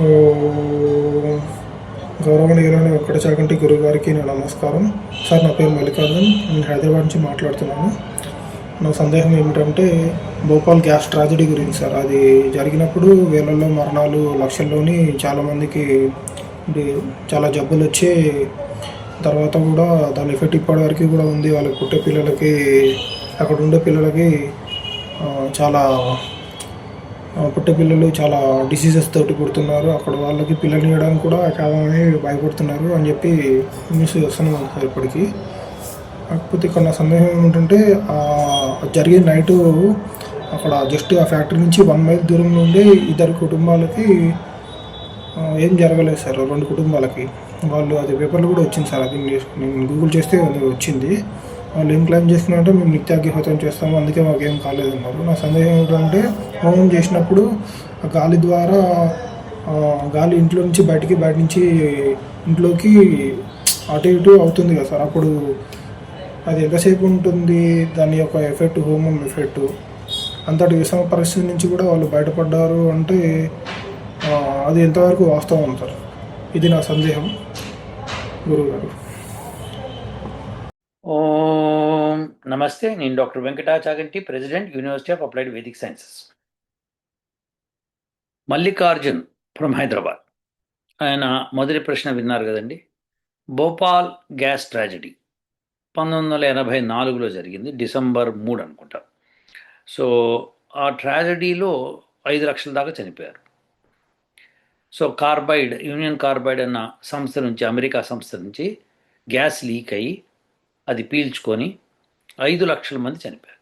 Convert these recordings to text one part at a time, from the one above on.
ఓ, గౌరవనీయులైన వెంకట చాకంటి గురువు గారికి నా నమస్కారం. సార్ నా పేరు మల్లికార్జున్. నేను హైదరాబాద్ నుంచి మాట్లాడుతున్నాను. నా సందేహం ఏమిటంటే భోపాల్ గ్యాస్ ట్రాజడీ గురించి సార్. అది జరిగినప్పుడు వేలల్లో మరణాలు లక్షల్లోని చాలామందికి చాలా జబ్బులు వచ్చి తర్వాత కూడా దాని ఎఫెక్ట్ ఇప్పటివరకు కూడా ఉంది. వాళ్ళకి పుట్టే పిల్లలకి అక్కడ ఉండే పిల్లలకి చాలా పిల్లలు చాలా డిసీజెస్ తోటి పుడుతున్నారు. అక్కడ వాళ్ళకి పిల్లలు ఇవ్వడానికి కూడా కావాలని భయపడుతున్నారు అని చెప్పి న్యూస్ వస్తున్నాం సార్ ఇప్పటికీ. కాకపోతే ఇక్కడ నా సందేహం ఏమిటంటే జరిగే నైటు అక్కడ జస్ట్ ఆ ఫ్యాక్టరీ నుంచి వన్ మైల్ దూరంలో ఉండే ఇద్దరు కుటుంబాలకి ఏం జరగలేదు సార్ రెండు కుటుంబాలకి. వాళ్ళు అది పేపర్లు కూడా వచ్చింది సార్ అది నేను- గూగుల్ చేస్తే అది వచ్చింది. వాళ్ళు ఏం క్లెయిమ్ చేస్తున్నారంటే మేము నిత్యాగ్నిహోత్రం చేస్తాము అందుకే మాకు ఏం కాలేదన్నారు. నా సందేహం ఏంటంటే హోమం చేసినప్పుడు ఆ గాలి ద్వారా గాలి ఇంట్లో నుంచి బయటికి బయట నుంచి ఇంట్లోకి అటు ఇటు అవుతుంది కదా సార్. అప్పుడు అది ఎంతసేపు ఉంటుంది? దాని యొక్క ఎఫెక్ట్ హోమం ఎఫెక్ట్ అంతటి విషమ పరిస్థితి నుంచి కూడా వాళ్ళు బయటపడ్డారు అంటే అది ఎంతవరకు వాస్తవం సార్? ఇది నా సందేహం. గురువుగారు గారు. నమస్తే నేను doctor Venkatachaganti president university of applied Vedic sciences. Mallikarjun from Hyderabad. ఆయన మొదటి ప్రశ్న విన్నారు కదండి. Bhopal gas tragedy. పంతొమ్మిది వందల ఎనభై నాలుగులో జరిగింది డిసెంబర్ మూడు అనుకుంటా. సో ఆ ట్రాజడీలో ఐదు లక్షల దాకా చనిపోయారు. సో కార్బైడ్ యూనియన్ కార్బైడ్ అన్న సంస్థ నుంచి అమెరికా సంస్థ నుంచి గ్యాస్ లీక్ అయ్యి అది పీల్చుకొని ఐదు లక్షల మంది చనిపోయారు.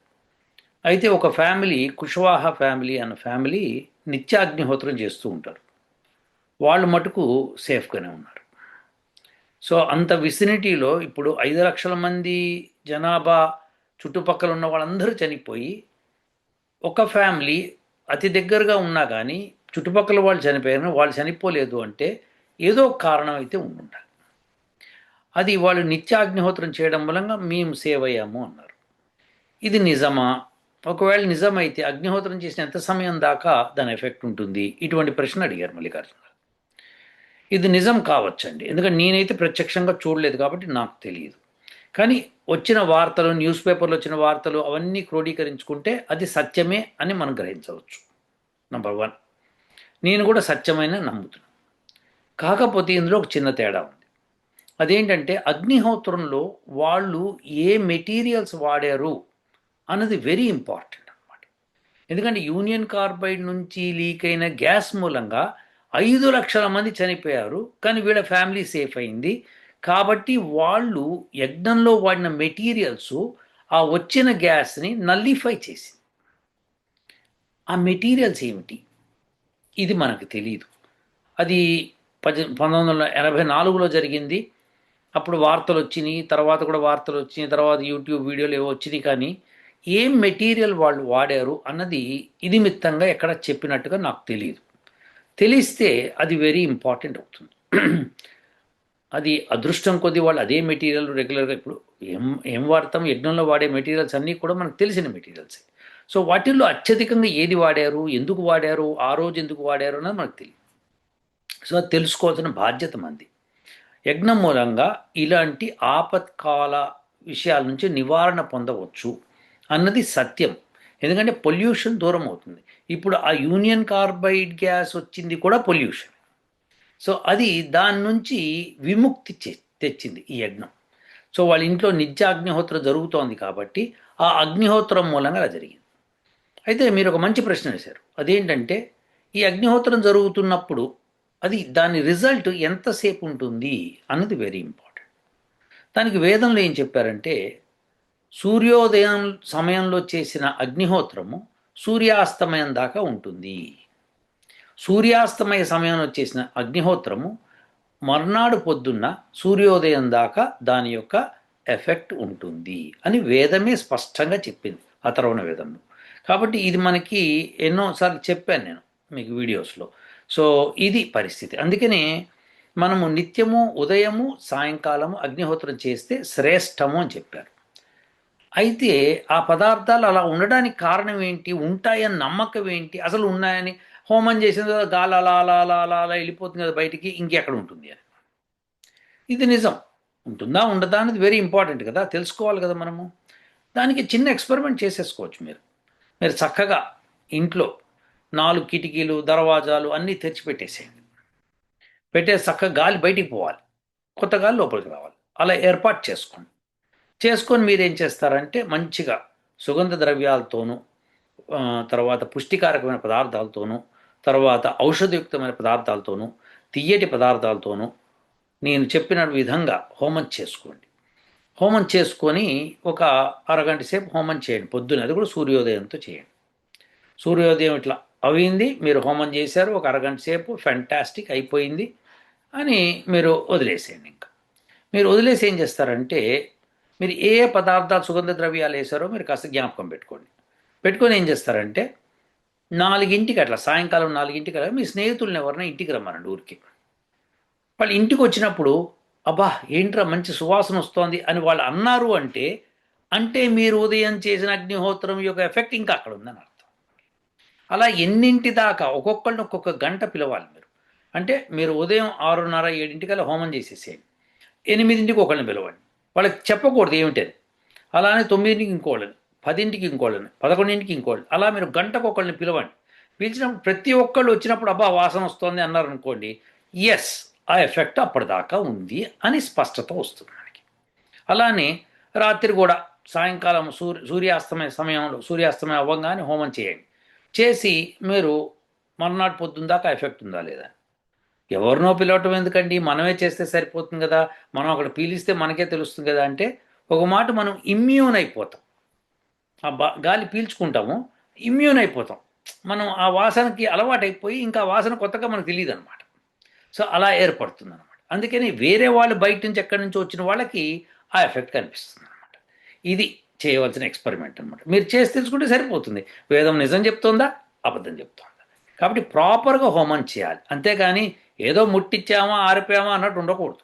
అయితే ఒక ఫ్యామిలీ కుష్వాహ ఫ్యామిలీ అన్న ఫ్యామిలీ నిత్యాగ్నిహోత్రం చేస్తూ ఉంటారు. వాళ్ళు మటుకు సేఫ్గానే ఉన్నారు. సో అంత విసినిటీలో ఇప్పుడు ఐదు లక్షల మంది జనాభా చుట్టుపక్కల ఉన్న వాళ్ళందరూ చనిపోయి ఒక ఫ్యామిలీ అతి దగ్గరగా ఉన్నా కానీ చుట్టుపక్కల వాళ్ళు చనిపోయారు వాళ్ళు చనిపోలేదు అంటే ఏదో కారణం అయితే ఉండాలి అది వాళ్ళు నిత్యాగ్నిహోత్రం చేయడం మూలంగా మేము సేవ్ అయ్యాము అన్నారు. ఇది నిజమా? ఒకవేళ నిజమైతే అగ్నిహోత్రం చేసిన ఎంత సమయం దాకా దాని ఎఫెక్ట్ ఉంటుంది? ఇటువంటి ప్రశ్న అడిగారు మల్లికార్జున ఇది నిజం కావచ్చండి. ఎందుకంటే నేనైతే ప్రత్యక్షంగా చూడలేదు కాబట్టి నాకు తెలియదు కానీ వచ్చిన వార్తలు న్యూస్ పేపర్లో వచ్చిన వార్తలు అవన్నీ క్రోడీకరించుకుంటే అది సత్యమే అని మనం గ్రహించవచ్చు. నంబర్ వన్ నేను కూడా సత్యమైన నమ్ముతున్నాను కాకపోతే ఇందులో ఒక చిన్న తేడా ఉంది. అదేంటంటే అగ్నిహోత్రంలో వాళ్ళు ఏ మెటీరియల్స్ వాడారు అన్నది వెరీ ఇంపార్టెంట్ అనమాట ఎందుకంటే యూనియన్ కార్బైడ్ నుంచి లీక్ అయిన గ్యాస్ మూలంగా ఐదు లక్షల మంది చనిపోయారు కానీ వీళ్ళ ఫ్యామిలీ సేఫ్ అయింది. కాబట్టి వాళ్ళు యజ్ఞంలో వాడిన మెటీరియల్స్ ఆ వచ్చిన గ్యాస్ని నల్లిఫై చేసింది. ఆ మెటీరియల్స్ ఏమిటి? ఇది మనకు తెలియదు అది పది పంతొమ్మిది వందల ఎనభై నాలుగులో జరిగింది. అప్పుడు వార్తలు వచ్చినాయి తర్వాత కూడా వార్తలు వచ్చినాయి తర్వాత యూట్యూబ్ వీడియోలు ఏవో వచ్చినాయి కానీ ఏం మెటీరియల్ వాళ్ళు వాడారు అన్నది ఇది మిత్తంగా ఎక్కడ చెప్పినట్టుగా నాకు తెలియదు. తెలిస్తే అది వెరీ ఇంపార్టెంట్ అవుతుంది. అది అదృష్టం కొద్ది వాళ్ళు అదే మెటీరియల్ రెగ్యులర్గా ఇప్పుడు ఏం ఏం వాడతాం యజ్ఞంలో వాడే మెటీరియల్స్ అన్నీ కూడా మనకు తెలిసిన మెటీరియల్సే. సో వాటిల్లో అత్యధికంగా ఏది వాడారు ఎందుకు వాడారు ఆ రోజు ఎందుకు వాడారు అన్నది మనకు తెలియదు. సో అది తెలుసుకోవాల్సిన బాధ్యత మంది. యజ్ఞం మూలంగా ఇలాంటి ఆపత్కాల విషయాల నుంచి నివారణ పొందవచ్చు అన్నది సత్యం. ఎందుకంటే పొల్యూషన్ దూరం అవుతుంది. ఇప్పుడు ఆ యూనియన్ కార్బైడ్ గ్యాస్ వచ్చింది కూడా పొల్యూషన్. సో అది దాని నుంచి విముక్తి తెచ్చింది ఈ యజ్ఞం. సో వాళ్ళ ఇంట్లో నిత్య అగ్నిహోత్రం జరుగుతోంది కాబట్టి ఆ అగ్నిహోత్రం మూలంగా అలా జరిగింది. అయితే మీరు ఒక మంచి ప్రశ్న వేశారు. అదేంటంటే ఈ అగ్నిహోత్రం జరుగుతున్నప్పుడు అది దాని రిజల్ట్ ఎంతసేపు ఉంటుంది అన్నది వెరీ ఇంపార్టెంట్ దానికి వేదంలో ఏం చెప్పారంటే సూర్యోదయం సమయంలో చేసిన అగ్నిహోత్రము సూర్యాస్తమయం దాకా ఉంటుంది. సూర్యాస్తమయ సమయంలో చేసిన అగ్నిహోత్రము మర్నాడు పొద్దున్న సూర్యోదయం దాకా దాని యొక్క ఎఫెక్ట్ ఉంటుంది అని వేదమే స్పష్టంగా చెప్పింది అతరవణ వేదంలో. కాబట్టి ఇది మనకి ఎన్నోసార్లు చెప్పాను నేను మీకు వీడియోస్లో. సో ఇది పరిస్థితి. అందుకనే మనము నిత్యము ఉదయము సాయంకాలము అగ్నిహోత్రం చేస్తే శ్రేష్టము అని చెప్పారు. అయితే ఆ పదార్థాలు అలా ఉండడానికి కారణం ఏంటి? ఉంటాయని నమ్మకం ఏంటి? అసలు ఉన్నాయని హోమం చేసిన తర్వాత గాలి అలా అలా అలా అలా అలా వెళ్ళిపోతుంది కదా బయటికి ఇంకెక్కడ ఉంటుంది అని. ఇది నిజం. ఉంటుందా ఉండదా అనేది వెరీ ఇంపార్టెంట్ కదా. తెలుసుకోవాలి కదా మనము. దానికి చిన్న ఎక్స్పెరిమెంట్ చేసేసుకోవచ్చు మీరు. మీరు చక్కగా ఇంట్లో నాలుగు కిటికీలు దర్వాజాలు అన్నీ తెరిచిపెట్టేసేయండి. పెట్టేసి చక్కగా గాలి బయటికి పోవాలి. కొత్త గాలి లోపలికి రావాలి. అలా ఏర్పాటు చేసుకోండి. చేసుకొని మీరు ఏం చేస్తారంటే మంచిగా సుగంధ ద్రవ్యాలతోనూ తర్వాత పుష్టికారకమైన పదార్థాలతోనూ తర్వాత ఔషధయుక్తమైన పదార్థాలతోనూ తియ్యటి పదార్థాలతోనూ నేను చెప్పిన విధంగా హోమం చేసుకోండి. హోమం చేసుకొని ఒక అరగంట సేపు హోమం చేయండి. పొద్దున అది కూడా సూర్యోదయంతో చేయండి. సూర్యోదయం ఇట్లా అయింది మీరు హోమం చేశారు ఒక అరగంట సేపు ఫ్యాంటాస్టిక్ అయిపోయింది అని మీరు వదిలేసేయండి ఇంకా. మీరు వదిలేసి ఏం చేస్తారంటే మీరు ఏ ఏ పదార్థాలు సుగంధ ద్రవ్యాలు వేసారో మీరు కాస్త జ్ఞాపకం పెట్టుకోండి. పెట్టుకొని ఏం చేస్తారంటే నాలుగింటికి అట్లా సాయంకాలం నాలుగింటికి అట్లా మీ స్నేహితులను ఎవరైనా ఇంటికి రమ్మనండి ఊరికి. వాళ్ళు ఇంటికి వచ్చినప్పుడు అబ్బా ఏంట్రా మంచి సువాసన వస్తోంది అని వాళ్ళు అన్నారు అంటే అంటే మీరు ఉదయం చేసిన అగ్నిహోత్రం యొక్క ఎఫెక్ట్ ఇంకా అక్కడ ఉందన్నారు. అలా ఎన్నింటి దాకా ఒక్కొక్కరిని ఒక్కొక్క గంట పిలవాలి మీరు. అంటే మీరు ఉదయం ఆరున్నర ఏడింటికల్లా హోమం చేసేసేయండి. ఎనిమిదింటికి ఒకళ్ళని పిలవండి. వాళ్ళకి చెప్పకూడదు ఏమిటని అలానే తొమ్మిదింటికి ఇంకోళ్ళని పదింటికి ఇంకోళ్ళని పదకొండింటికి ఇంకోళ్ళని అలా మీరు గంటకు ఒకళ్ళని పిలవండి. పిలిచినప్పుడు ప్రతి ఒక్కళ్ళు వచ్చినప్పుడు అబ్బా వాసన వస్తుంది అన్నారు అనుకోండి ఎస్ ఆ ఎఫెక్ట్ అప్పటిదాకా ఉంది అని స్పష్టత వస్తుంది మనకి. అలానే రాత్రి కూడా సాయంకాలం సూర్య సూర్యాస్తమయ సమయంలో సూర్యాస్తమయం అవ్వగానే హోమం చేయండి. చేసి మీరు మర్నాడు పొద్దున్న దాకా ఎఫెక్ట్ ఉందా లేదా? ఎవరినో పిలవటం ఎందుకండి? మనమే చేస్తే సరిపోతుంది కదా? మనం అక్కడ పీలిస్తే మనకే తెలుస్తుంది కదా? అంటే ఒక మాట మనం ఇమ్యూన్ అయిపోతాం. ఆ బా గాలి పీల్చుకుంటాము ఇమ్యూన్ అయిపోతాం. మనం ఆ వాసనకి అలవాటైపోయి ఇంకా వాసన కొత్తగా మనకు తెలియదు అనమాట సో అలా ఏర్పడుతుంది అనమాట అందుకని వేరే వాళ్ళు బయట నుంచి ఎక్కడి నుంచి వచ్చిన వాళ్ళకి ఆ ఎఫెక్ట్ కనిపిస్తుంది అనమాట ఇది చేయవలసిన ఎక్స్పెరిమెంట్ అనమాట మీరు చేసి తెలుసుకుంటే సరిపోతుంది. వేదం నిజం చెప్తుందా? అబద్ధం చెప్తుందా? కాబట్టి ప్రాపర్గా హోమం చేయాలి. అంతేకాని ఏదో ముట్టించామా ఆరిపోయామా అన్నట్టు ఉండకూడదు.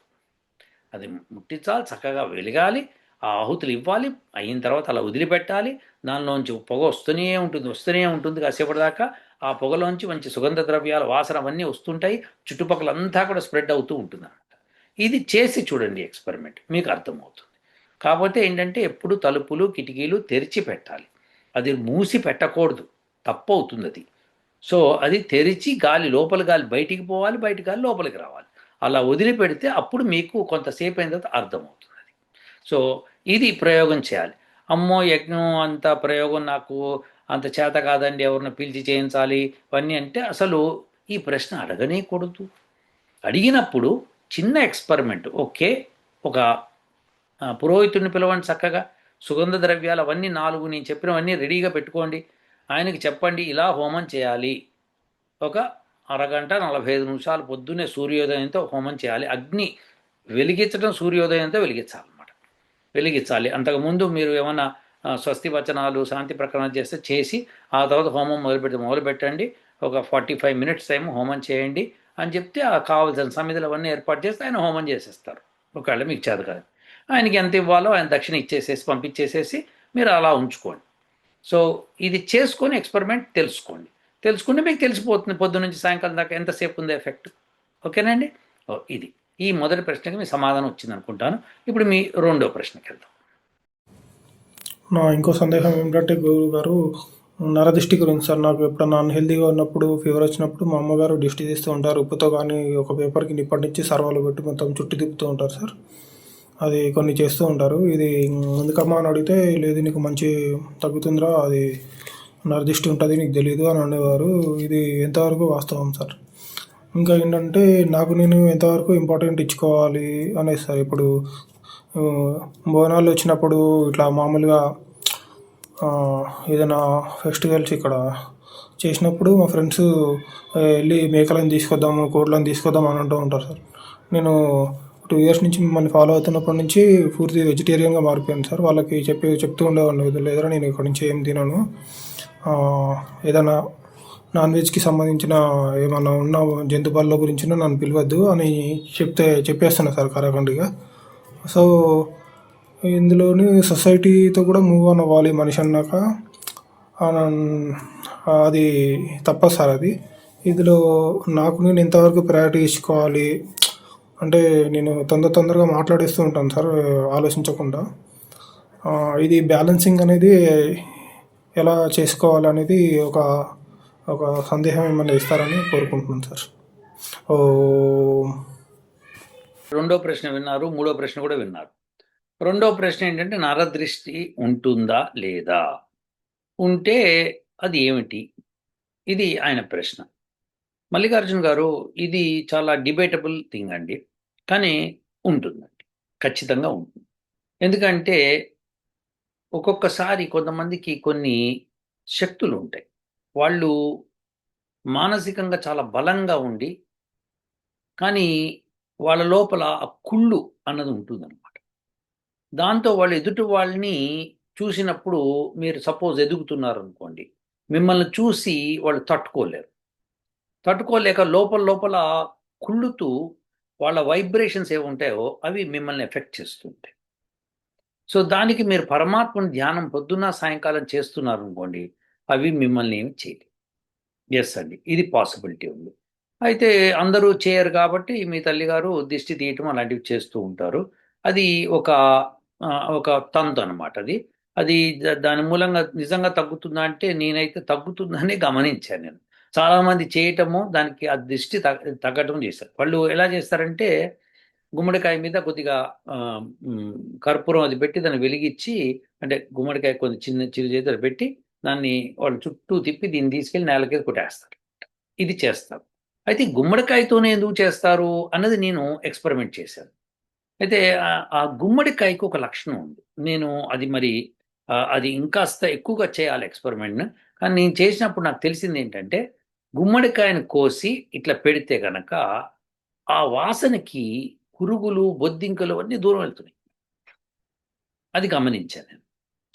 అది ముట్టించాలి చక్కగా వెలగాలి ఆ ఆహుతులు ఇవ్వాలి అయిన తర్వాత అలా వదిలిపెట్టాలి. దానిలోంచి పొగ వస్తూనే ఉంటుంది వస్తూనే ఉంటుంది. కాసేపటి దాకా ఆ పొగలోంచి మంచి సుగంధ ద్రవ్యాల వాసన అవన్నీ వస్తుంటాయి. చుట్టుపక్కల అంతా కూడా స్ప్రెడ్ అవుతూ ఉంటుంది అనమాట ఇది చేసి చూడండి ఎక్స్పెరిమెంట్ మీకు అర్థమవుతుంది. కాకపోతే ఏంటంటే ఎప్పుడు తలుపులు కిటికీలు తెరిచి పెట్టాలి. అది మూసి పెట్టకూడదు. తప్పు అవుతుంది అది సో అది తెరిచి గాలి లోపల గాలి బయటికి పోవాలి బయట గాలి లోపలికి రావాలి. అలా వదిలిపెడితే అప్పుడు మీకు కొంతసేపు అయిన తర్వాత అర్థమవుతుంది అది సో ఇది ప్రయోగం చేయాలి. అమ్మో యజ్ఞం అంత ప్రయోగం నాకు అంత చేత కాదండి ఎవరిని పిలిచి చేయించాలి ఇవన్నీ అంటే అసలు ఈ ప్రశ్న అడగనే కూడదు అడిగినప్పుడు చిన్న ఎక్స్పెరిమెంట్. ఓకే ఒక పురోహితుడిని పిలవండి చక్కగా. సుగంధ ద్రవ్యాలు అవన్నీ నాలుగు నేను చెప్పినవన్నీ రెడీగా పెట్టుకోండి. ఆయనకి చెప్పండి ఇలా హోమం చేయాలి. ఒక అరగంట నలభై ఐదు నిమిషాలు పొద్దున్నే సూర్యోదయంతో హోమం చేయాలి. అగ్ని వెలిగించడం సూర్యోదయంతో వెలిగించాలన్నమాట. వెలిగించాలి. అంతకుముందు మీరు ఏమైనా స్వస్తి వచనాలు శాంతి ప్రకటన చేస్తే చేసి ఆ తర్వాత హోమం మొదలుపెట్టి మొదలుపెట్టండి ఒక ఫార్టీ ఫైవ్ మినిట్స్ టైం హోమం చేయండి అని చెప్తే ఆ కావాల్సిన సమిధులు అవన్నీ ఏర్పాటు చేస్తే ఆయన హోమం చేసేస్తారు. ఒకవేళ మీకు చేత కాదు. ఆయనకి ఎంత ఇవ్వాలో ఆయన దక్షిణ ఇచ్చేసేసి పంపించేసేసి మీరు అలా ఉంచుకోండి. సో ఇది చేసుకొని ఎక్స్పెరిమెంట్ తెలుసుకోండి. తెలుసుకుంటే మీకు తెలిసిపోతుంది పొద్దు నుంచి సాయంకాలం దాకా ఎంతసేపు ఉంది ఎఫెక్ట్. ఓకేనండి ఓ ఇది. ఈ మొదటి ప్రశ్నకి మీ సమాధానం వచ్చింది అనుకుంటాను. ఇప్పుడు మీ రెండో ప్రశ్నకి వెళ్దాం. నా ఇంకో సందేహం ఏమిటంటే గురువు గారు నరదిష్టి గురించి సార్. నాకు ఎప్పుడన్నా అన్హెల్దీగా ఉన్నప్పుడు ఫీవర్ వచ్చినప్పుడు మా అమ్మగారు దిష్టి తీస్తూ ఉంటారు. ఉప్పుతో కానీ ఒక పేపర్కి నిప్పటించి సర్వాలు పెట్టి మొత్తం చుట్టి తిప్పుతూ ఉంటారు సార్. అది కొన్ని చేస్తూ ఉంటారు. ఇది ఎందుకమ్మా అని అడిగితే లేదు నీకు మంచి తగ్గుతుందిరా అది నరదిష్టి ఉంటుంది నీకు తెలియదు అని అనేవారు. ఇది ఎంతవరకు వాస్తవం సార్? ఇంకా ఏంటంటే నాకు నేను ఎంతవరకు ఇంపార్టెంట్ ఇచ్చుకోవాలి అనేది సార్. ఇప్పుడు బోనాలు వచ్చినప్పుడు ఇట్లా మామూలుగా ఏదైనా ఫెస్టివల్స్ ఇక్కడ చేసినప్పుడు మా ఫ్రెండ్స్ వెళ్ళి మేకలను తీసుకొద్దాము కోళ్ళని తీసుకొద్దాం అని అంటూ ఉంటారు సార్. నేను టూ ఇయర్స్ నుంచి మిమ్మల్ని ఫాలో అవుతున్నప్పటి నుంచి పూర్తి వెజిటేరియన్గా మారిపోయాను సార్. వాళ్ళకి చెప్పి చెప్తూ ఉండేవాడిని లేదా నేను ఇక్కడ నుంచి ఏం తినను. ఏదైనా నాన్ వెజ్కి సంబంధించిన ఏమైనా ఉన్న జంతు గురించిన గురించి నన్ను పిలవద్దు అని చెప్తే చెప్పేస్తున్నా సార్ కరాఖండిగా. సో ఇందులోని సొసైటీతో కూడా మూవ్ ఆన్ అవ్వాలి మనిషి అన్నాక అది తప్ప సార్ అది. ఇందులో నాకు నేను ఎంతవరకు ప్రయారిటీ ఇచ్చుకోవాలి అంటే నేను తొందర తొందరగా మాట్లాడేస్తూ ఉంటాను సార్ ఆలోచించకుండా. ఇది బ్యాలెన్సింగ్ అనేది ఎలా చేసుకోవాలనేది ఒక ఒక సందేహం ఏమైనా ఇస్తారని కోరుకుంటున్నాను సార్. ఓ రెండో ప్రశ్న విన్నారు మూడో ప్రశ్న కూడా విన్నారు. రెండో ప్రశ్న ఏంటంటే నరదృష్టి ఉంటుందా లేదా? ఉంటే అది ఏమిటి? ఇది ఆయన ప్రశ్న. మల్లికార్జున్ గారు ఇది చాలా డిబేటబుల్ థింగ్ అండి. కానీ ఉంటుందండి. ఖచ్చితంగా ఉంటుంది. ఎందుకంటే ఒక్కొక్కసారి కొంతమందికి కొన్ని శక్తులు ఉంటాయి. వాళ్ళు మానసికంగా చాలా బలంగా ఉండి కానీ వాళ్ళ లోపల ఆ కుళ్ళు అన్నది ఉంటుందన్నమాట. దాంతో వాళ్ళు ఎదుటి వాళ్ళని చూసినప్పుడు మీరు సపోజ్ ఎదుగుతున్నారు అనుకోండి మిమ్మల్ని చూసి వాళ్ళు తట్టుకోలేరు. తట్టుకోలేక లోపల లోపల కుళ్ళుతూ వాళ్ళ వైబ్రేషన్స్ ఏవి ఉంటాయో అవి మిమ్మల్ని ఎఫెక్ట్ చేస్తుంటాయి. సో దానికి మీరు పరమాత్మని ధ్యానం పొద్దున్న సాయంకాలం చేస్తున్నారు అనుకోండి అవి మిమ్మల్ని ఏమి చేయలేదు ఎస్ అండి ఇది పాసిబిలిటీ ఉంది. అయితే అందరూ చేయరు కాబట్టి మీ తల్లిగారు దిష్టి తీయటం అలాంటివి చేస్తూ ఉంటారు. అది ఒక ఒక తంతు అనమాట అది. అది దాని మూలంగా నిజంగా తగ్గుతుందా అంటే నేనైతే తగ్గుతుందని గమనించాను నేను. చాలామంది చేయటము దానికి ఆ దిష్టి తగ్గటం చేస్తారు. వాళ్ళు ఎలా చేస్తారంటే గుమ్మడికాయ మీద కొద్దిగా కర్పూరం అది పెట్టి దాన్ని వెలిగించి అంటే గుమ్మడికాయ కొంచెం చిన్న చిరు చేతులు పెట్టి దాన్ని వాళ్ళు చుట్టూ తిప్పి దీన్ని తీసుకెళ్ళి నేలకి కొట్టేస్తారు. ఇది చేస్తారు. అయితే గుమ్మడికాయతోనే ఎందుకు చేస్తారు అన్నది నేను ఎక్స్పెరిమెంట్ చేశాను. అయితే ఆ- గుమ్మడికాయకు ఒక లక్షణం ఉంది. నేను అది మరి అది ఇంకాస్త ఎక్కువగా చేయాలి ఎక్స్పెరిమెంట్ కానీ నేను చేసినప్పుడు నాకు తెలిసింది ఏంటంటే గుమ్మడికాయను కోసి ఇట్లా పెడితే గనక ఆ వాసనకి పురుగులు బొద్దింకలు అన్నీ దూరం వెళ్తున్నాయి. అది గమనించాను నేను.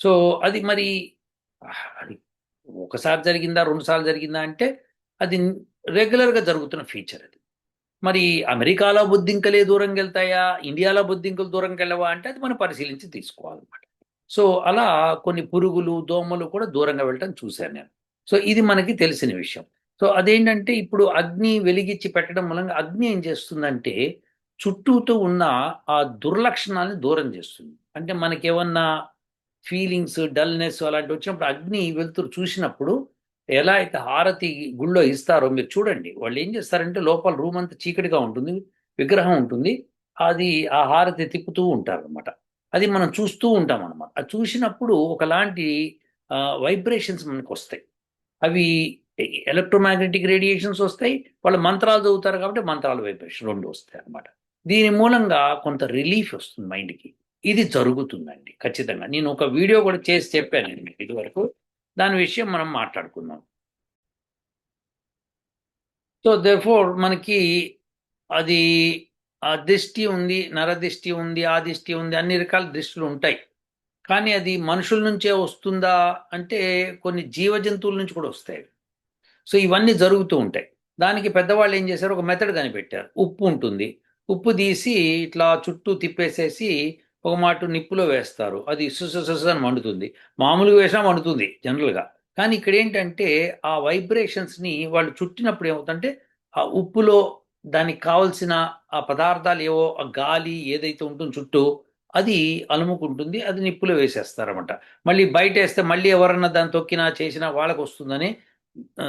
సో అది మరి అది ఒకసారి జరిగిందా రెండు సార్లు జరిగిందా అంటే అది రెగ్యులర్గా జరుగుతున్న ఫీచర్ అది. మరి అమెరికాలో బొద్దింకలే దూరంగా వెళ్తాయా ఇండియాలో బొద్దింకలు దూరంగా వెళ్ళవా అంటే అది మనం పరిశీలించి తీసుకోవాలన్నమాట. సో అలా కొన్ని పురుగులు దోమలు కూడా దూరంగా వెళ్ళటం చూశాను నేను. సో ఇది మనకి తెలిసిన విషయం. సో అదేంటంటే ఇప్పుడు అగ్ని వెలిగించి పెట్టడం మూలంగా అగ్ని ఏం చేస్తుందంటే చుట్టూతో ఉన్న ఆ దుర్లక్షణాన్ని దూరం చేస్తుంది. అంటే మనకేమన్నా ఫీలింగ్స్ డల్నెస్ అలాంటివి వచ్చినప్పుడు అగ్ని వెలుతురు చూసినప్పుడు ఎలా అయితే హారతి గుళ్ళో ఇస్తారో మీరు చూడండి. వాళ్ళు ఏం చేస్తారంటే లోపల రూమ్ అంతా చీకటిగా ఉంటుంది విగ్రహం ఉంటుంది. అది ఆ హారతి తిప్పుతూ ఉంటారు అనమాట అది మనం చూస్తూ ఉంటాం అనమాట అది చూసినప్పుడు ఒకలాంటి వైబ్రేషన్స్ మనకు వస్తాయి. అవి ఎలక్ట్రోమాగ్నెటిక్ రేడియేషన్స్ వస్తాయి. వాళ్ళు మంత్రాలు చదువుతారు కాబట్టి మంత్రాల వైబ్రేషన్ రెండు వస్తాయి అన్నమాట. దీని మూలంగా కొంత రిలీఫ్ వస్తుంది మైండ్కి ఇది జరుగుతుందండి ఖచ్చితంగా. నేను ఒక వీడియో కూడా చేసి చెప్పాను ఇదివరకు. దాని విషయం మనం మాట్లాడుకున్నాం సో దేఫోర్ మనకి అది దిష్టి ఉంది నరదిష్టి ఉంది ఆ దిష్టి ఉంది అన్ని రకాల దృష్టిలు ఉంటాయి. కానీ అది మనుషుల నుంచే వస్తుందా అంటే కొన్ని జీవ జంతువుల నుంచి కూడా వస్తాయి సో ఇవన్నీ జరుగుతూ ఉంటాయి. దానికి పెద్దవాళ్ళు ఏం చేశారు? ఒక మెథడ్ కనిపెట్టారు ఉప్పు ఉంటుంది. ఉప్పు తీసి ఇట్లా చుట్టూ తిప్పేసేసి ఒక మాట నిప్పులో వేస్తారు. అది సుస అని మండుతుంది. మామూలుగా వేసినా మండుతుంది జనరల్గా. కానీ ఇక్కడ ఏంటంటే ఆ వైబ్రేషన్స్ని వాళ్ళు చుట్టినప్పుడు ఏమవుతుందంటే ఆ ఉప్పులో దానికి కావలసిన ఆ పదార్థాలు ఏవో ఆ గాలి ఏదైతే ఉంటుందో చుట్టూ అది అలుముకుంటుంది అది నిప్పులో వేసేస్తారనమాట మళ్ళీ బయట వేస్తే మళ్ళీ ఎవరన్నా దాన్ని తొక్కినా చేసినా వాళ్ళకు వస్తుందని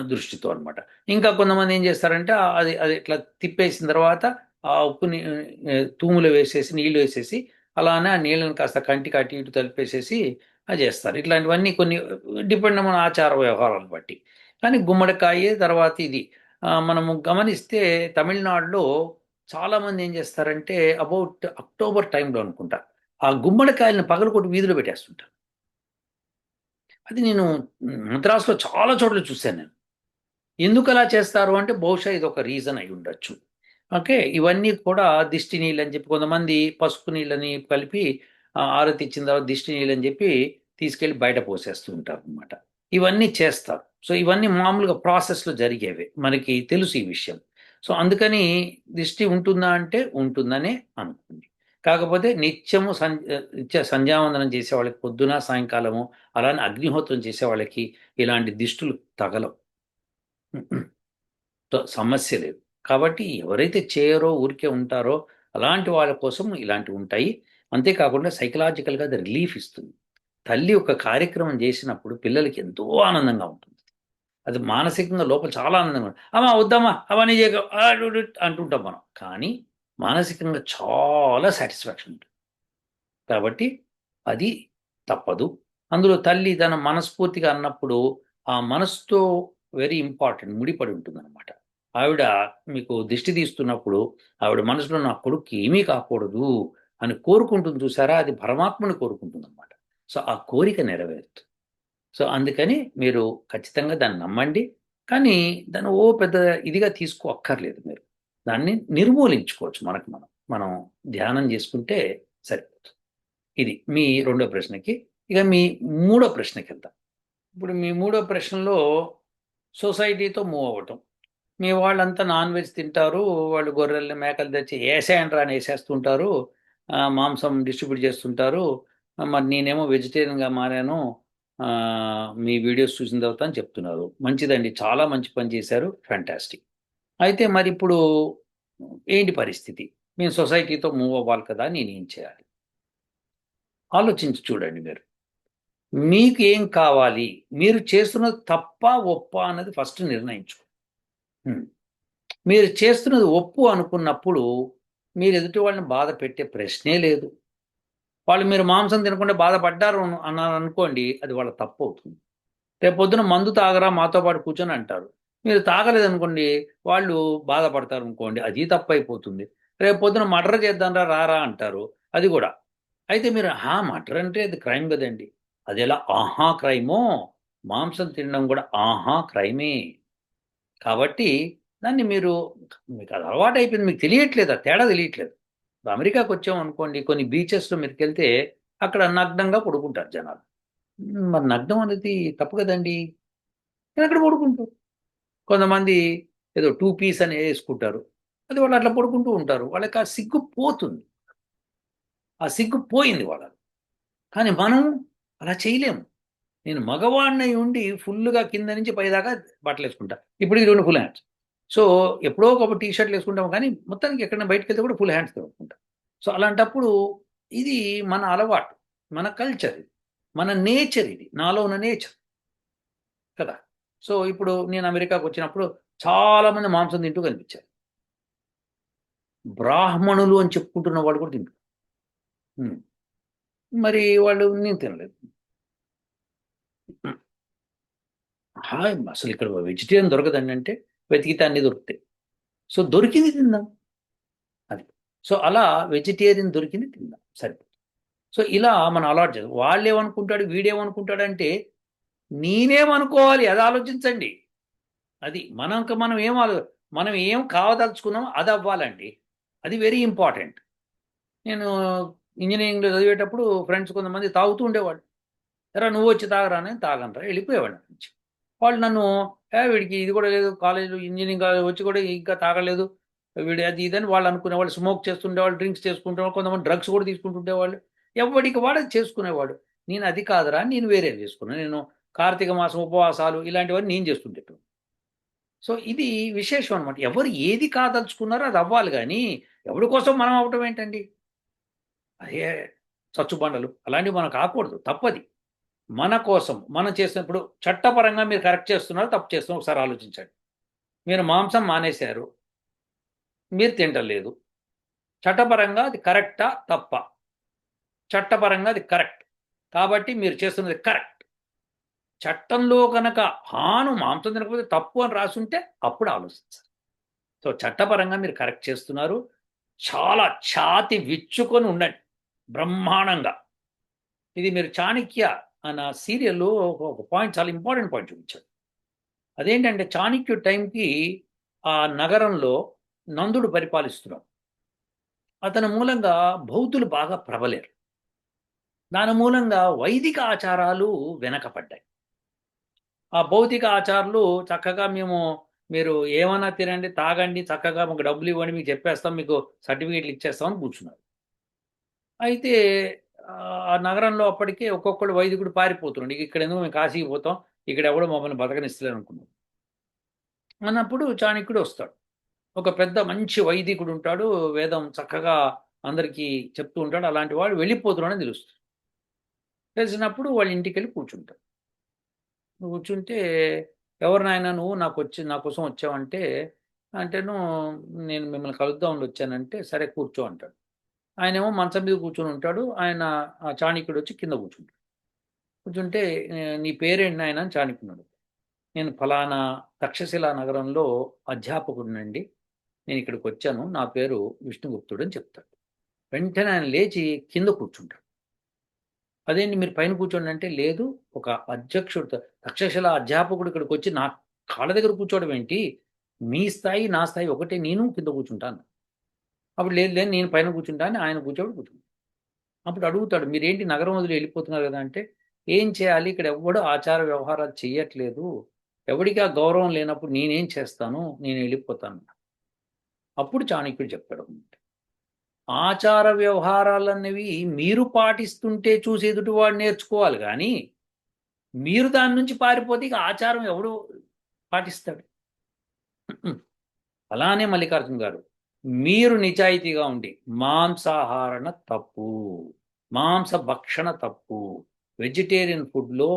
దృష్టితో అనమాట ఇంకా కొంతమంది ఏం చేస్తారంటే అది అది ఇట్లా తిప్పేసిన తర్వాత ఆ ఉప్పుని తూములు తూములో వేసేసి నీళ్ళు వేసేసి అలానే ఆ నీళ్ళని కాస్త కంటికి అటు ఇటు తలిపేసేసి అది చేస్తారు. ఇట్లాంటివన్నీ కొన్ని డిపెండ్ మన ఆచార వ్యవహారాలను బట్టి. కానీ గుమ్మడికాయ తర్వాత ఇది. మనము గమనిస్తే తమిళనాడులో చాలామంది ఏం చేస్తారంటే అబౌట్ అక్టోబర్ టైంలో అనుకుంటా ఆ గుమ్మడికాయలను పగలకొట్టి వీధిలో పెట్టేస్తుంటారు. అది నేను మద్రాసులో చాలా చోట్ల చూశాను నేను. ఎందుకు అలా చేస్తారు అంటే బహుశా ఇది ఒక రీజన్ అయి ఉండొచ్చు. ఓకే ఇవన్నీ కూడా దిష్టి నీళ్ళు అని చెప్పి కొంతమంది పసుపు నీళ్ళని కలిపి ఆరతి ఇచ్చిన తర్వాత దిష్టి నీళ్ళు అని చెప్పి తీసుకెళ్ళి బయట పోసేస్తూ ఉంటారు అనమాట ఇవన్నీ చేస్తారు. సో ఇవన్నీ మామూలుగా ప్రాసెస్లో జరిగేవి. మనకి తెలుసు ఈ విషయం. సో అందుకని దిష్టి ఉంటుందా అంటే ఉంటుందనే అనుకుంది కాకపోతే నిత్యము సం నిత్య సంధ్యావందనం చేసే వాళ్ళకి పొద్దున సాయంకాలము అలానే అగ్నిహోత్రం చేసే వాళ్ళకి ఇలాంటి దిష్టులు తగలవు. సమస్య లేదు. కాబట్టి ఎవరైతే చేయరో ఊరికే ఉంటారో అలాంటి వాళ్ళ కోసం ఇలాంటివి ఉంటాయి. అంతేకాకుండా సైకలాజికల్గా అది రిలీఫ్ ఇస్తుంది. తల్లి ఒక కార్యక్రమం చేసినప్పుడు పిల్లలకి ఎంతో ఆనందంగా ఉంటుంది. అది మానసికంగా లోపల చాలా ఆనందంగా అమ్మా వద్దమ్మా అవన్నీ చేయక అంటుంటాం మనం. కానీ మానసికంగా చాలా సాటిస్ఫాక్షన్ ఉంటుంది. కాబట్టి అది తప్పదు. అందులో తల్లి తన మనస్ఫూర్తిగా అన్నప్పుడు ఆ మనసుతో వెరీ ఇంపార్టెంట్ ముడిపడి ఉంటుందన్నమాట. ఆవిడ మీకు దిష్టి తీస్తున్నప్పుడు ఆవిడ మనసులో నా కొడుక్కి ఏమీ కాకూడదు అని కోరుకుంటుంది చూసారా? అది పరమాత్మని కోరుకుంటుంది అనమాట సో ఆ కోరిక నెరవేరుతుంది. సో అందుకని మీరు ఖచ్చితంగా దాన్ని నమ్మండి. కానీ దాన్ని ఓ పెద్ద ఇదిగా తీసుకో అక్కర్లేదు మీరు. దాన్ని నిర్మూలించుకోవచ్చు మనకు మనం. మనం ధ్యానం చేసుకుంటే సరిపోతుంది ఇది మీ రెండో ప్రశ్నకి. ఇక మీ మూడో ప్రశ్నకి వెళ్దాం. ఇప్పుడు మీ మూడో ప్రశ్నలో సొసైటీతో మూవ్ అవ్వటం. మీ వాళ్ళంతా నాన్ వెజ్ తింటారు. వాళ్ళు గొర్రెల్ని మేకలు తెచ్చి వేసేయండ్రా అని వేసేస్తుంటారు. మాంసం డిస్ట్రిబ్యూట్ చేస్తుంటారు. మరి నేనేమో వెజిటేరియన్గా మారాను. మీ వీడియోస్ చూసిన తర్వాత అని చెప్తున్నారు. మంచిదండి. చాలా మంచి పని చేశారు. ఫ్యాంటాస్టిక్ అయితే మరి ఇప్పుడు ఏంటి పరిస్థితి? మేము సొసైటీతో మూవ్ అవ్వాలి కదా నేను ఏం చేయాలి? ఆలోచించి చూడండి మీరు. మీకు ఏం కావాలి? మీరు చేస్తున్నది తప్ప ఒప్ప అన్నది ఫస్ట్ నిర్ణయించుకో మీరు చేస్తున్నది ఒప్పు అనుకున్నప్పుడు మీరు ఎదుటి వాళ్ళని బాధ పెట్టే ప్రశ్నే లేదు. వాళ్ళు మీరు మాంసం తినకుండా బాధపడ్డారు అన్నారు అనుకోండి అది వాళ్ళ తప్పు అవుతుంది రేపు పొద్దున మందు తాగరా మాతో పాటు కూర్చొని అంటారు. మీరు తాగలేదు అనుకోండి వాళ్ళు బాధపడతారు అనుకోండి అది తప్పు అయిపోతుంది రేపు పొద్దున మర్డర్ చేద్దాంరా రారా అంటారు అది కూడా. అయితే మీరు హా మర్డర్ అంటే అది క్రైమ్ కదండి. అది ఎలా ఆహా క్రైమో మాంసం తినడం కూడా ఆహా క్రైమే. కాబట్టి దాన్ని మీరు మీకు అది అలవాటు అయిపోయింది మీకు తెలియట్లేదు ఆ తేడా తెలియట్లేదు. అమెరికాకు వచ్చాం అనుకోండి కొన్ని బీచెస్లో మీరు వెళ్తే అక్కడ నగ్నంగా పడుకుంటారు జనాలు. మరి నగ్నం అనేది తప్పు కదండి. నేను అక్కడ పడుకుంటారు. కొంతమంది ఏదో టూ పీస్ అని వేసుకుంటారు. అది వాళ్ళు అట్లా పడుకుంటూ ఉంటారు. వాళ్ళకి ఆ సిగ్గు పోతుంది. ఆ సిగ్గు పోయింది వాళ్ళకి. కానీ మనం అలా చేయలేము. నేను మగవాడిని ఉండి ఫుల్గా కింద నుంచి పైదాకా బట్టలు వేసుకుంటా ఇప్పుడు రెండు ఫుల్ హ్యాండ్స్ సో ఎప్పుడో ఒక టీ షర్ట్లు వేసుకుంటాం కానీ మొత్తానికి ఎక్కడైనా బయటకు వెళ్తే కూడా ఫుల్ హ్యాండ్స్ వేసుకుంటాం సో అలాంటప్పుడు ఇది మన అలవాటు మన కల్చర్ ఇది మన నేచర్ ఇది నాలో ఉన్న నేచర్ కదా? సో ఇప్పుడు నేను అమెరికాకు వచ్చినప్పుడు చాలామంది మాంసం తింటూ కనిపించారు. బ్రాహ్మణులు అని చెప్పుకుంటున్న వాళ్ళు కూడా తింటారు. మరి వాళ్ళు నేను తినలేదు. హాయ్ అసలు ఇక్కడ వెజిటేరియన్ దొరకదండి అంటే వెతికితే అన్ని దొరుకుతాయి. సో దొరికింది తిందాం. అది. సో అలా వెజిటేరియన్ దొరికింది తిందాం. సరిపోతుంది. సో ఇలా మనం అలాట్ చేద్దాం. వాళ్ళు ఏమనుకుంటాడు వీడేమనుకుంటాడు నేనేమనుకోవాలి? అది ఆలోచించండి. అది మనకు మనం ఏం ఆలో మనం ఏం కావదలుచుకున్నామో అది అవ్వాలండి. అది వెరీ ఇంపార్టెంట్ నేను ఇంజనీరింగ్లో చదివేటప్పుడు ఫ్రెండ్స్ కొంతమంది తాగుతూ ఉండేవాడు ఎరా నువ్వు వచ్చి తాగరా అని తాగనరా వెళ్ళిపోయేవాడు నుంచి వాళ్ళు నన్ను ఏ వీడికి ఇది కూడా లేదు కాలేజ్ ఇంజనీరింగ్ కాలేజ్ వచ్చి కూడా ఇంకా తాగలేదు వీడు అది ఇదని వాళ్ళు అనుకునేవాళ్ళు. స్మోక్ చేస్తుండేవాళ్ళు డ్రింక్స్ చేసుకుంటేవాళ్ళు కొంతమంది డ్రగ్స్ కూడా తీసుకుంటుండేవాళ్ళు. ఎవరికి వాడు అది చేసుకునేవాడు. నేను అది కాదురా నేను వేరే చేసుకున్నాను నేను కార్తీక మాసం ఉపవాసాలు ఇలాంటివన్నీ నేను చేస్తుండేటు సో ఇది విశేషం అనమాట ఎవరు ఏది కాదలుచుకున్నారో అది అవ్వాలి కానీ ఎవరి కోసం మనం అవ్వటం ఏంటండి? అదే చచ్చుబండలు. అలాంటివి మనం కాకూడదు తప్పది. మన కోసం మనం చేసినప్పుడు చట్టపరంగా మీరు కరెక్ట్ చేస్తున్నారు తప్పు చేస్తున్నారు ఒకసారి ఆలోచించండి. మీరు మాంసం మానేశారు మీరు తింటలేదు. చట్టపరంగా అది కరెక్టా తప్ప? చట్టపరంగా అది కరెక్ట్. కాబట్టి మీరు చేస్తున్నది కరెక్ట్. చట్టంలో కనుక హాను మాంసం తినకపోతే తప్పు అని రాసుంటే అప్పుడు ఆలోచించాలి. సో చట్టపరంగా మీరు కరెక్ట్ చేస్తున్నారు. చాలా ఛాతి విచ్చుకొని ఉండండి. బ్రహ్మాండంగా. ఇది మీరు చాణక్య ఆయన సీరియల్లో ఒక పాయింట్ చాలా ఇంపార్టెంట్ పాయింట్ చూపించాడు. అదేంటంటే చాణక్య టైంకి ఆ నగరంలో నందుడు పరిపాలిస్తున్నాడు. అతని మూలంగా బౌద్ధులు బాగా ప్రబలేరు. దాని మూలంగా వైదిక ఆచారాలు వెనకపడ్డాయి. ఆ భౌతిక ఆచారాలు చక్కగా మేము మీరు ఏమైనా తినండి తాగండి చక్కగా మాకు డబ్బులు ఇవ్వండి మీకు చెప్పేస్తాం మీకు సర్టిఫికేట్లు ఇచ్చేస్తామని కూర్చున్నారు. అయితే ఆ నగరంలో అప్పటికే ఒక్కొక్కడు వైదికుడు పారిపోతున్నాడు ఇక్కడ ఎందుకు మేము కాశీకి పోతాం? ఇక్కడ ఎవడో మమ్మల్ని బతకనిస్తలేరు అనుకున్నాడు. అన్నప్పుడు చాణక్యుడు వస్తాడు. ఒక పెద్ద మంచి వైదికుడు ఉంటాడు. వేదం చక్కగా అందరికీ చెప్తూ ఉంటాడు. అలాంటి వాడు వెళ్ళిపోతున్నాడని తెలుస్తుంది. తెలిసినప్పుడు వాళ్ళ ఇంటికి వెళ్ళి కూర్చుంటాడు. కూర్చుంటే ఎవరినైనా నువ్వు? నాకు వచ్చి నా కోసం వచ్చావంటే? అంటేను నేను మిమ్మల్ని కలుద్దామని వచ్చానంటే సరే కూర్చో అంటాడు. ఆయన ఏమో మంచం మీద కూర్చొని ఉంటాడు. ఆయన ఆ చాణిక్యుడు వచ్చి కింద కూర్చుంటాడు. కూర్చుంటే నీ పేరేంటి ఆయన అని చాణక్యుడు నేను ఫలానా తక్షశిల నగరంలో అధ్యాపకుడినండి. నేను ఇక్కడికి వచ్చాను. నా పేరు విష్ణుగుప్తుడు అని చెప్తాడు. వెంటనే ఆయన లేచి కింద కూర్చుంటాడు. అదేంటి మీరు పైన కూర్చోండి అంటే లేదు ఒక అధ్యక్షుడు తక్షశిల అధ్యాపకుడు ఇక్కడికి వచ్చి నా కాళ్ళ దగ్గర కూర్చోవడం ఏంటి? మీ స్థాయి నా స్థాయి ఒకటే నేను కింద కూర్చుంటాను. అప్పుడు లేదు లేదు నేను పైన కూర్చుంటా అని ఆయన కూర్చోబడి కూర్చుంటాను అప్పుడు అడుగుతాడు మీరేంటి నగరం వదిలి వెళ్ళిపోతున్నారు కదా అంటే ఏం చేయాలి? ఇక్కడ ఎవ్వడు ఆచార వ్యవహారాలు చేయట్లేదు ఎవడికి ఆ గౌరవం లేనప్పుడు నేనేం చేస్తాను? నేను వెళ్ళిపోతాను అప్పుడు చాణక్యుడు చెప్పాడు ఆచార వ్యవహారాలన్నవి మీరు పాటిస్తుంటే చూసి ఎదుటివాడు నేర్చుకోవాలి కానీ మీరు దాని నుంచి పారిపోతే ఇక ఆచారం ఎవడు పాటిస్తాడు? అలానే మల్లికార్జున గారు మీరు నిజాయితీగా ఉండి మాంసాహారణ తప్పు మాంస భక్షణ తప్పు వెజిటేరియన్ ఫుడ్లో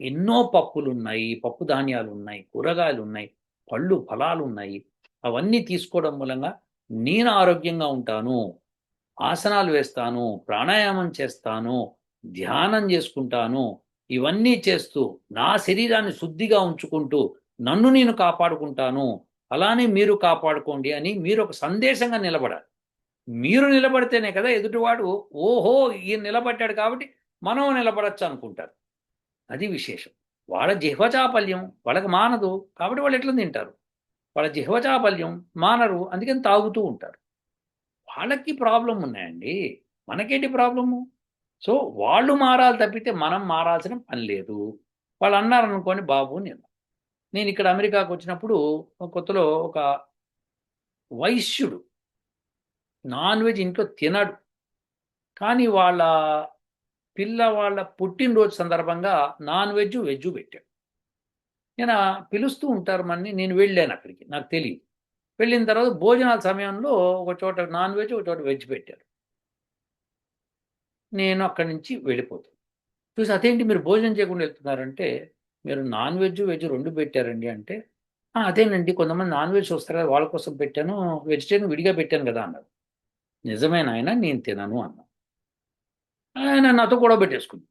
ఎన్నో పప్పులు ఉన్నాయి పప్పు ధాన్యాలు ఉన్నాయి కూరగాయలు ఉన్నాయి పళ్ళు ఫలాలు ఉన్నాయి అవన్నీ తీసుకోవడం మూలంగా నేను ఆరోగ్యంగా ఉంటాను ఆసనాలు వేస్తాను ప్రాణాయామం చేస్తాను ధ్యానం చేసుకుంటాను. ఇవన్నీ చేస్తూ నా శరీరాన్ని శుద్ధిగా ఉంచుకుంటూ నన్ను నేను కాపాడుకుంటాను. అలానే మీరు కాపాడుకోండి అని మీరు ఒక సందేశంగా నిలబడాలి. మీరు నిలబడితేనే కదా ఎదుటివాడు ఓహో ఈయన నిలబడ్డాడు కాబట్టి మనం నిలబడచ్చు అనుకుంటారు. అది విశేషం. వాళ్ళ జిహ్వచాపల్యం వాళ్ళకి మానదు కాబట్టి వాళ్ళు ఎట్లా తింటారు? వాళ్ళ జిహ్వచాపల్యం మానరు అందుకని తాగుతూ ఉంటారు. వాళ్ళకి ప్రాబ్లం ఉన్నాయండి. మనకేంటి ప్రాబ్లము? సో వాళ్ళు మారాలి తప్పితే మనం మారాల్సిన పని లేదు. వాళ్ళు అన్నారనుకోని బాబు నేను నేను ఇక్కడ అమెరికాకు వచ్చినప్పుడు కొత్తలో ఒక వైశ్యుడు నాన్ వెజ్ ఇంట్లో తినడు. కానీ వాళ్ళ పిల్ల వాళ్ళ పుట్టినరోజు సందర్భంగా నాన్ వెజ్ వెజ్ పెట్టాడు. నేను పిలుస్తూ ఉంటారు మన్ని నేను వెళ్ళాను అక్కడికి నాకు తెలియదు వెళ్ళిన తర్వాత భోజనాల సమయంలో ఒక చోట నాన్ వెజ్ ఒక చోట వెజ్ పెట్టారు నేను అక్కడి నుంచి వెళ్ళిపోతాను. చూసి అదేంటి మీరు భోజనం చేయకుండా వెళ్తున్నారంటే మీరు నాన్ వెజ్ వెజ్ రెండు పెట్టారండి అంటే అదేనండి కొంతమంది నాన్ వెజ్ వస్తారు కదా వాళ్ళ కోసం పెట్టాను వెజిటేరియన్ విడిగా పెట్టాను కదా అన్నారు. నిజమైన ఆయన నేను తినను అన్నా ఆయన నాతో కూడా పెట్టేసుకుంది.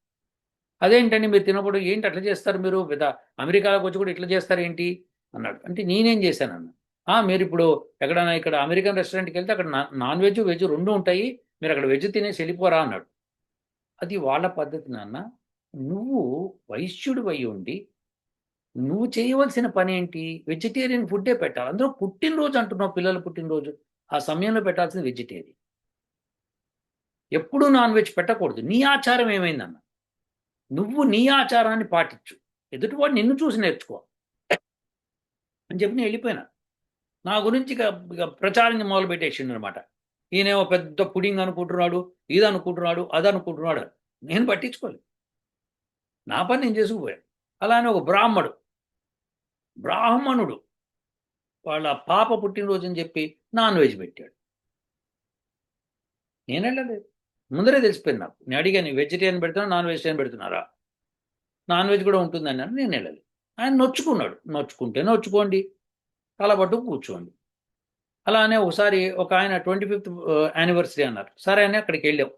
అదేంటండి మీరు తినప్పుడు ఏంటి అట్లా చేస్తారు మీరు? పెద్ద అమెరికాలోకి వచ్చి కూడా ఇట్లా చేస్తారు ఏంటి? అన్నాడు. అంటే నేనేం చేశాను అన్న మీరు ఇప్పుడు ఎక్కడైనా ఇక్కడ అమెరికన్ రెస్టారెంట్కి వెళ్తే అక్కడ నాన్ వెజ్ వెజ్ రెండు ఉంటాయి మీరు అక్కడ వెజ్ తినేసి వెళ్ళిపోరా అన్నాడు. అది వాళ్ళ పద్ధతి నాన్న. నువ్వు వైశ్యుడు అయి ఉండి నువ్వు చేయవలసిన పని ఏంటి వెజిటేరియన్ ఫుడ్డే పెట్టాలి. అందరూ పుట్టినరోజు అంటున్నావు పిల్లల పుట్టినరోజు. ఆ సమయంలో పెట్టాల్సింది వెజిటేరియన్ ఎప్పుడూ నాన్ వెజ్ పెట్టకూడదు. నీ ఆచారం ఏమైందన్న? నువ్వు నీ ఆచారాన్ని పాటించు. ఎదుటివాడు నిన్ను చూసి నేర్చుకో. అని చెప్పి నేను వెళ్ళిపోయినా. నా గురించి ఇక ప్రచారం ప్రచారాన్ని మొదలు పెట్టేసిండు అనమాట ఈయనేమో పెద్ద పుడింగ్ అనుకుంటున్నాడు ఇది అనుకుంటున్నాడు అది అనుకుంటున్నాడు నేను పట్టించుకోలేదు. నా పని నేను చేసుకుపోయాను. అలానే ఒక బ్రాహ్మడు బ్రాహ్మణుడు వాళ్ళ పాప పుట్టినరోజు అని చెప్పి నాన్ వెజ్ పెట్టాడు. నేను వెళ్ళలేదు. ముందరే తెలిసిపోయింది నాకు. నేను అడిగాను వెజిటేరియన్ పెడుతున్నా నాన్ వెజిటేరియన్ పెడుతున్నారా నాన్ వెజ్ కూడా ఉంటుంది అన్నాను. నేను వెళ్ళలేదు. ఆయన నొచ్చుకున్నాడు. నొచ్చుకుంటే నొచ్చుకోండి తలపట్టు కూర్చోండి. అలానే ఒకసారి ఒక ఆయన ట్వంటీ ఫిఫ్త్ యానివర్సరీ అన్నారు. సరే అని అక్కడికి వెళ్ళాం.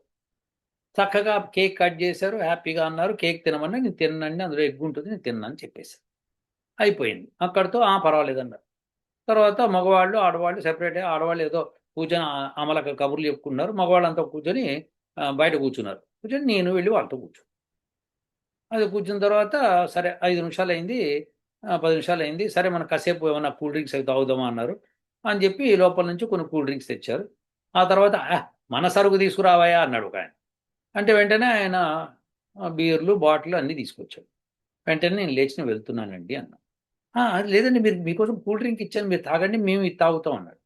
చక్కగా కేక్ కట్ చేశారు హ్యాపీగా అన్నారు కేక్ తినమని నేను తినండి అందులో ఎగ్గు ఉంటుంది నేను తిన్నాను చెప్పేసి. అయిపోయింది. అక్కడితో ఆ పర్వాలేదు అన్నారు తర్వాత మగవాళ్ళు ఆడవాళ్ళు సెపరేట్ ఆడవాళ్ళు ఏదో కూర్చొని అమలక కబుర్లు చెప్పుకున్నారు. మగవాళ్ళంతా కూర్చొని బయట కూర్చున్నారు. కూర్చొని నేను వెళ్ళి వాళ్ళతో కూర్చో అది కూర్చున్న తర్వాత సరే ఐదు నిమిషాలు అయింది పది నిమిషాలు అయింది సరే మనం కాసేపు ఏమన్నా కూల్ డ్రింక్స్ అవి తాగుదామా అన్నారు. అని చెప్పి లోపల నుంచి కొన్ని కూల్ డ్రింక్స్ తెచ్చారు. ఆ తర్వాత "ఆ, మన సరుకు తీసుకురావాయా అన్నాడు ఒక ఆయన. అంటే వెంటనే ఆయన బీర్లు బాటిల్ అన్నీ తీసుకొచ్చాడు. వెంటనే నేను లేచిన వెళ్తున్నానండి అన్నా అది లేదండి మీరు మీకోసం కూల్ డ్రింక్ ఇచ్చాను మీరు తాగండి మేము ఇది తాగుతాం అన్నాడు.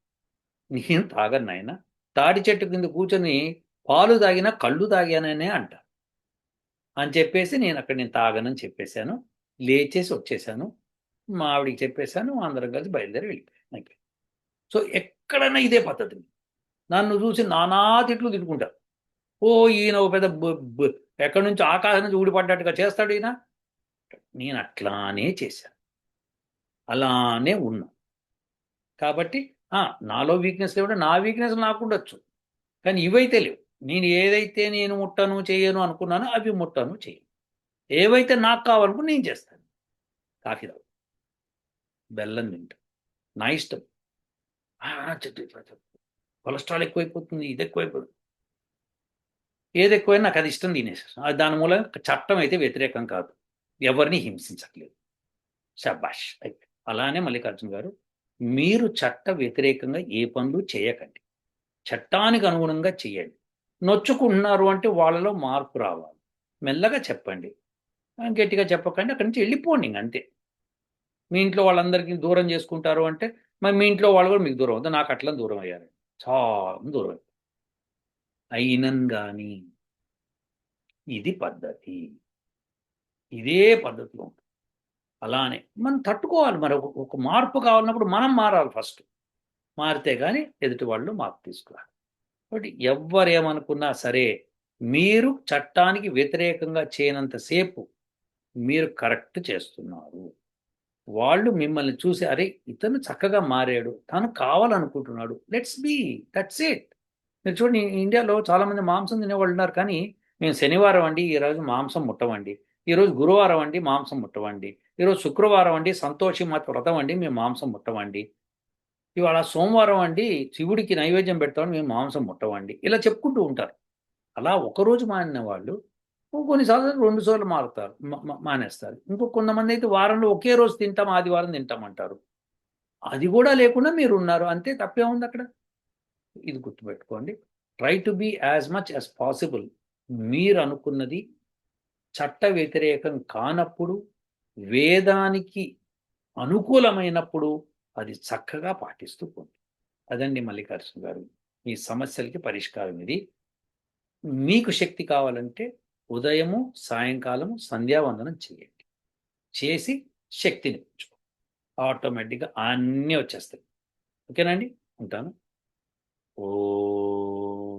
నేను తాగను ఆయన తాడి చెట్టు కింద కూర్చొని పాలు తాగినా కళ్ళు తాగాననే అంట. అని చెప్పేసి నేను అక్కడ నేను తాగనని చెప్పేశాను. లేచేసి వచ్చేసాను మా ఆవిడికి చెప్పేశాను అందరం కలిసి బయలుదేరి వెళ్ళిపోయాను సో ఎక్కడైనా ఇదే పద్ధతి. నన్ను చూసి నానా తిట్లు తిట్టుకుంటారు. ఓ ఈయన ఒక పెద్ద ఎక్కడి నుంచి ఆకాశం నుంచి ఊడిపడ్డట్టుగా చేస్తాడు ఈయన? నేను అట్లానే చేశాను అలానే ఉన్నా. కాబట్టి నాలో వీక్నెస్ లేవుంటే నా వీక్నెస్ నాకు ఉండొచ్చు కానీ ఇవైతే లేవు. నేను ఏదైతే నేను ముట్టను చేయను అనుకున్నానో అవి ముట్టను చేయను. ఏవైతే నాకు కావాలనుకుని నేను చేస్తాను. కాఫీ తాగు. బెల్లం తింటా. నా ఇష్టం. ఆ, చెట్టు. కొలెస్ట్రాల్ ఎక్కువైపోతుంది ఇది ఎక్కువైపోతుంది. ఏది ఎక్కువైనా నాకు అది ఇష్టం తినేసాను అది దాని మూలం చట్టం అయితే వ్యతిరేకం కాదు. ఎవరిని హింసించట్లేదు. షబాష్ అయిపోయింది. అలానే మల్లికార్జున గారు మీరు చట్ట వ్యతిరేకంగా ఏ పనులు చేయకండి. చట్టానికి అనుగుణంగా చేయండి నొచ్చుకుంటున్నారు అంటే వాళ్ళలో మార్పు రావాలి. మెల్లగా చెప్పండి. గట్టిగా చెప్పకండి. అక్కడి నుంచి వెళ్ళిపోండి అంతే. మీ ఇంట్లో వాళ్ళందరికీ దూరం చేసుకుంటారు అంటే మరి మీ ఇంట్లో వాళ్ళు కూడా మీకు దూరం అవుతుంది నాకు అట్లా దూరం అయ్యారు చాలా దూరం అయ్యారు అయినం కానీ ఇది పద్ధతి. ఇదే పద్ధతిలో ఉంటుంది. అలానే మనం తట్టుకోవాలి. మరి ఒక- మార్పు కావాలన్నప్పుడు మనం మారాలి ఫస్ట్. మారితే కానీ ఎదుటి వాళ్ళు మార్పు తీసుకురాలి కాబట్టి ఎవరేమనుకున్నా సరే మీరు చట్టానికి వ్యతిరేకంగా చేయనంతసేపు మీరు కరెక్ట్ చేస్తున్నారు. వాళ్ళు మిమ్మల్ని చూసి అరే ఇతను చక్కగా మారాడు. తను కావాలనుకుంటున్నాడు. Let's be. That's it. మీరు చూడండి ఇండియాలో చాలామంది మాంసం తినేవాళ్ళు ఉన్నారు కానీ మేము శనివారం అండి ఈ రోజు మాంసం ముట్టవండి ఈరోజు గురువారం అండి మాంసం ముట్టవండి ఈరోజు శుక్రవారం అండి సంతోషి మాత వ్రతం అండి మేము మాంసం ముట్టమండి. ఇవాళ సోమవారం అండి శివుడికి నైవేద్యం పెడతామని మేము మాంసం ముట్టవండి ఇలా చెప్పుకుంటూ ఉంటారు. అలా ఒకరోజు మానిన వాళ్ళు కొన్నిసార్లు రెండు సార్లు మారుతారు మానేస్తారు. ఇంకో కొంతమంది అయితే వారంలో ఒకే రోజు తింటాం ఆదివారం తింటామంటారు అది కూడా లేకుండా మీరు ఉన్నారు అంతే తప్పే ఉంది అక్కడ? ఇది గుర్తుపెట్టుకోండి. Try to be as much as possible మీరు అనుకున్నది చట్ట వ్యతిరేకం కానప్పుడు వేదానికి అనుకూలమైనప్పుడు అది చక్కగా పాటిస్తూ పోండి. అదండి మల్లికార్జున గారు. మీ సమస్యలకి పరిష్కారం ఇది. మీకు శక్తి కావాలంటే ఉదయము సాయంకాలము సంధ్యావందనం చేయండి. చేసి శక్తిని పెంచుకో ఆటోమేటిక్గా అన్నీ వచ్చేస్తాయి. ఓకేనండి ఉంటాను. ఓ